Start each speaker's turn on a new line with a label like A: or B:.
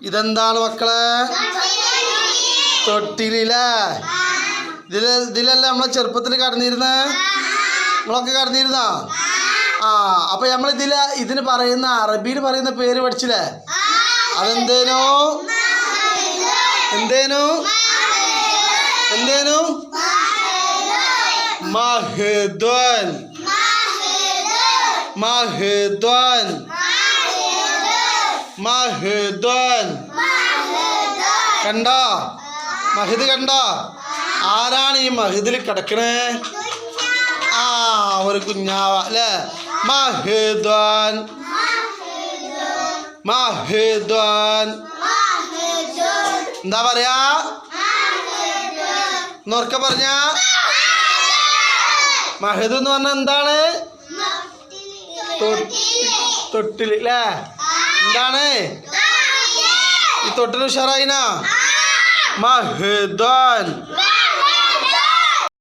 A: ഇതെന്താണ് മക്കളെ? തൊട്ടിലില്ലേ? ഇതിൽ ഇതിലല്ലേ നമ്മളെ ചെറുപ്പത്തിൽ കടന്നിരുന്ന? നമ്മളൊക്കെ കടന്നിരുന്ന? ആ അപ്പൊ നമ്മൾ ഇതിന് പറയുന്ന അറബിയിൽ പറയുന്ന പേര് പഠിച്ചില്ലേ? അതെന്തേനു? എന്തേനു? എന്തേനു? മഹദ്വൻ മഹദ്വൻ മഹദ്വൻ കണ്ടോ മഹിദ് കണ്ടോ ആരാണ് ഈ മഹിദിൽ കിടക്കണേ ആ ഒരു കുഞ്ഞാവ അല്ലേ മഹിദ്വാൻ മഹിദ്വാൻ എന്താ പറയാ നോർക്ക പറഞ്ഞ മഹിദ് എന്ന് പറഞ്ഞ എന്താണ് തൊട്ടി തൊട്ടിൽ അല്ലേ എന്താണ്? ഈ തൊട്ടിന് ഉഷാറായിനാ? മഹിദ്വാൻ